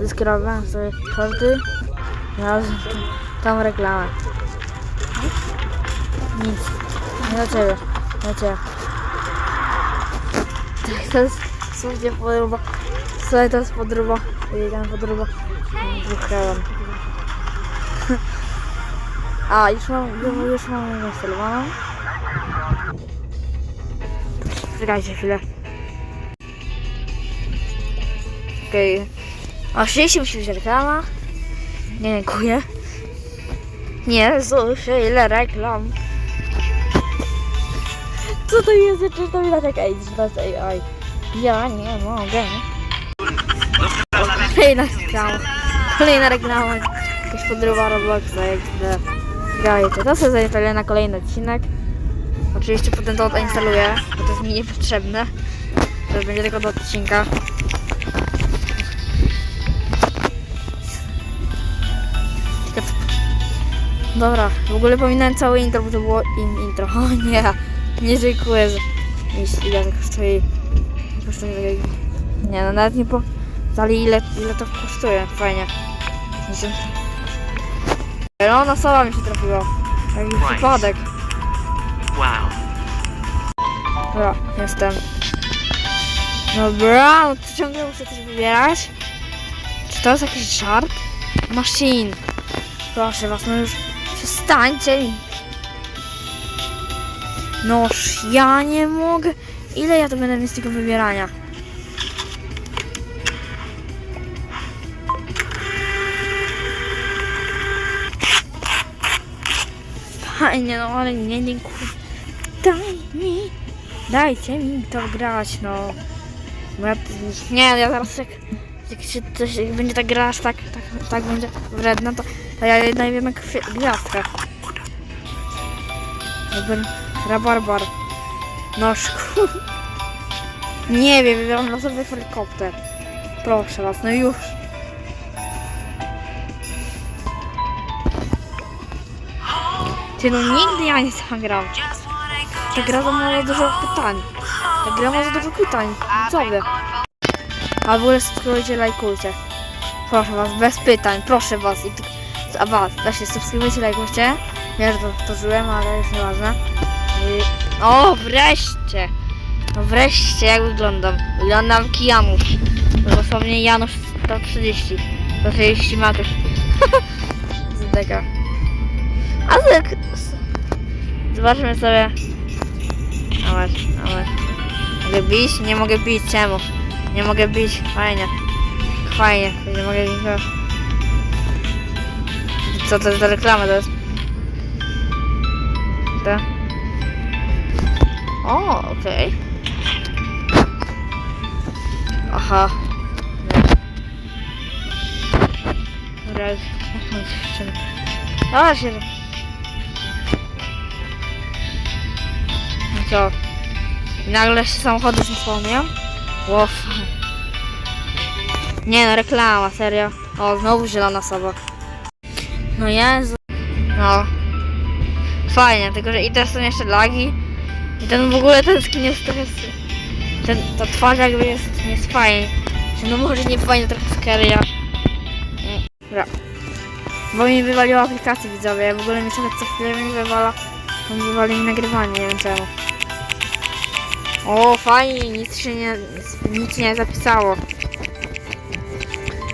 zeskrobałem sobie shorty. Ja tam reklamę. Nic. Nie dla ciebie. Dla ciebie. To jest słuchajcie podróba. Słuchaj, to jest podróba. Jedziemy podróba. Wychałem. A, już mam, już mam zainstalowaną. Czekajcie chwilę. Okej. Okay. Oczywiście musi być reklama. Nie, dziękuję. Nie, słyszę ile reklam. Co to jest? Czy to widać jak ej, to jest AI. Ja nie mogę. Kolejna reklama. Kolejna reklama. Jakaś podróba Robloxa, jak zwykle. Grajcie. To sobie zainstaluję na kolejny odcinek. Oczywiście potem to odinstaluję, bo to jest mi niepotrzebne. To będzie tylko do odcinka. Dobra, w ogóle pominąłem całe intro, bo to było in intro. O nie, nie dziękuję, że jeśli ile to kosztuje. kosztuje Nie no, nawet nie po... Dali ile, ile to kosztuje, fajnie. No, na słowa mi się trafiło. Taki Right. przypadek. Wow. Dobra, jestem. Dobra, no to ciągle muszę coś wybierać. Czy to jest jakiś żart? Machine. Proszę was, no już przestańcie mi. Noż, ja nie mogę. Ile ja to będę mieć tego wybierania? Fajnie, no ale nie, dziękuję. Daj mi, dajcie mi to grać, no. Ja, nie, ja zaraz jak, jak się coś, jak będzie ta gra aż tak, tak, tak będzie wredna, to, to ja jednak wiem jak gwiazdka. Rabarbar. No szku. Nie wiem, wybieram losowy helikopter. Proszę was, no już. Ty no nigdy ja nie zagram. Ta gra to ma dużo pytań. Ta gra ma za dużo pytań. Co wy? A w ogóle subskrybujcie, lajkujcie. Proszę was, bez pytań, proszę was. I tylko, a was, właśnie subskrybujcie, lajkujcie. Wiem, że to powtórzyłem, ale jest nieważne. I... O, wreszcie! No wreszcie, jak wyglądam? Wyglądam Janusz. Dosłownie Janusz 130. 130 metrów. Zdeka. A tak... Zobaczmy sobie. Nawet, nawet. Mogę bić? Nie mogę bić, czemu? Nie mogę bić, fajnie. Fajnie, nie mogę bić. Co to jest za reklama to jest? To? O, okej. Aha. Dobra, Dobra, się. No co? I nagle się samochody spełniają? Łof. Nie no, reklama, serio. O, znowu zielona soba. No Jezu. No. Fajnie, tylko że i też są jeszcze lagi. I ten w ogóle ten skin jest trochę... Ten, ta twarz jakby jest, nie jest fajnie. Że No może nie fajnie, trochę scary, a... Mm, Dobra. Bo mi wywaliła aplikację widzowie, ja w ogóle mi trochę co chwilę mi wywala. On wywali mi nagrywanie, nie wiem czemu. O, fajnie, nic się nie, nic nie zapisało.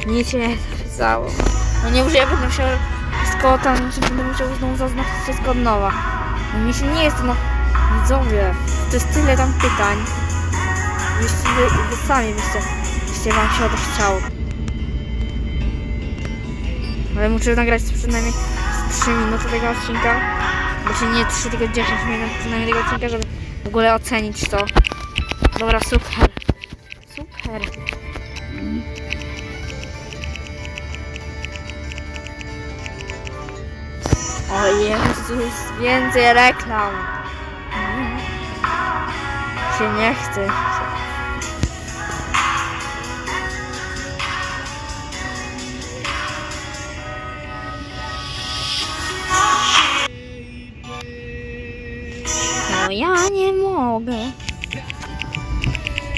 Nic się nie zapisało. No nie muszę, ja będę musiał wszystko tam, że będę musiał znowu zaznaczyć wszystko od nowa. No mi się nie jest, no, widzowie, to jest tyle tam pytań. Wyście, wy, wy sami byście, byście wam się o to chciało. Ale muszę nagrać przynajmniej z 3 minuty tego odcinka. Bo się nie 3, tylko 10 minut przynajmniej tego odcinka, żeby w ogóle ocenić to. Dobra, super. Super. O Jezus, więcej reklam. Się nie chce. No ja nie mogę.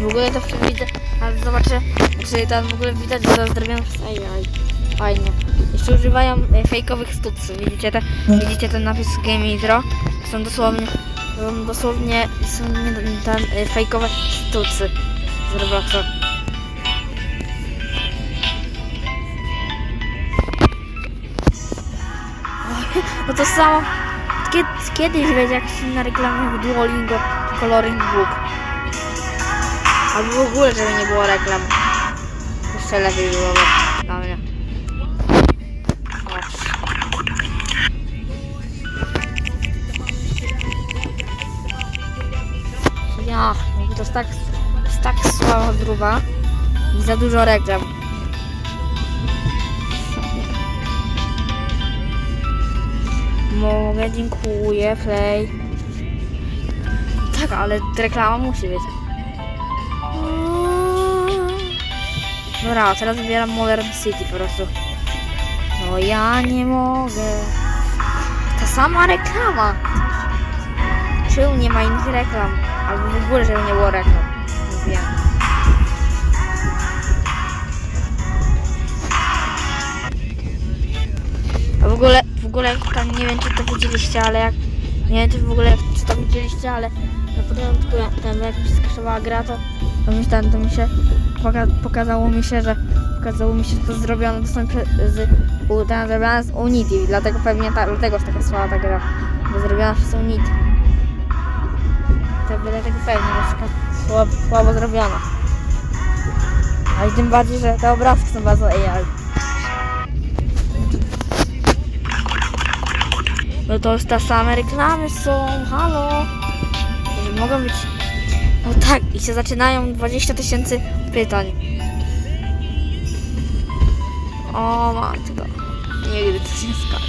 W ogóle to widzę, Ale zobaczę, czy tam w ogóle widać, że zrobione przez AI. Fajnie. Jeszcze używają e, fejkowych. Widzicie, te, widzicie ten napis Game Intro? Są dosłownie, są dosłownie są nie, ten, e, fejkowe studsy z Robloxa. No to samo. Kiedy, kiedyś będzie jakaś inna reklama jak Duolingo Coloring Book. Albo w ogóle, żeby nie było reklam. Jeszcze lepiej byłoby dla mnie. O. Ja, to jest tak, jest tak słaba gruba i za dużo reklam. Mogę, dziękuję, play. Tak, ale reklama musi być. Dobra, teraz wybieram Modern City po prostu. No ja nie mogę. Ta sama reklama. Czemu nie ma innych reklam? Albo w ogóle, żeby nie było reklam. Wiem. A w ogóle, w ogóle tam nie wiem czy to widzieliście, ale jak nie wiem czy w ogóle czy to widzieliście, ale na początku tam jak mi skaszowała gra, to, to mi tam to mi się poka pokazało mi się, że pokazało mi się, że to zrobione to są z, u, ten zrobione z Unity, dlatego pewnie ta, dlatego jest taka słaba ta gra, bo zrobiona przez Unity. To będę tego pewnie, jest słabo, słabo zrobiona. A i tym bardziej, że te obrazki są bardzo AI. No to już te same reklamy są, halo. Mogą być... No tak, i się zaczynają 20 tysięcy pytań. O matko. Nigdy to się skończy.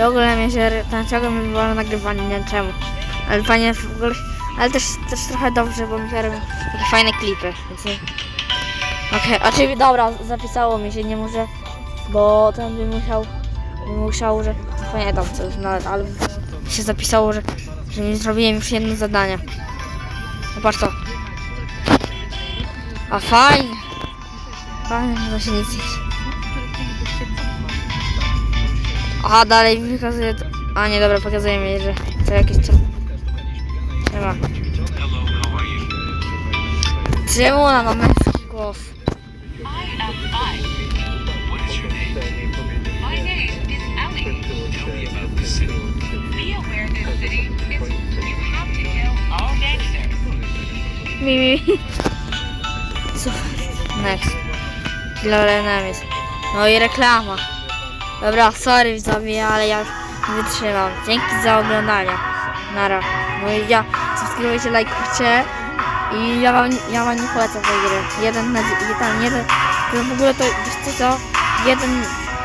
W ogóle mnie się, ten ciągle mi było nagrywanie, nie wiem czemu. Ale fajnie w ogóle, ale też, też trochę dobrze, bo mi się robią takie fajne klipy, nie... Okej, a czyli dobra, zapisało mi się, nie może, bo ten by musiał, by musiał, że, pamiętam co już nawet, ale się zapisało, że, że nie zrobiłem już jedno zadanie. Patrz to. A fajnie. Fajnie, że się nic nie Aha, dalej to. A nie, dobra, pokazuje mi, że to jakieś. Nie ma. Czemu ona ma męski głos? I am I. My name is Ellie. Be aware this city is you have to kill all gangsters. Mi, mi, mi. Co? Next. Lorenemis. No i reklama. Dobra, sorry widzowie, ale ja wytrzymam. Dzięki za oglądanie. Nara. No i ja, subskrybujcie, lajkujcie. I ja wam, ja wam nie polecam tej gry. Jeden na tam jeden. To w ogóle to wiesz co? Jeden,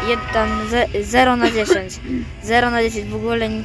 jeden, ze, 0 na 10. 0 na 10 w ogóle nie,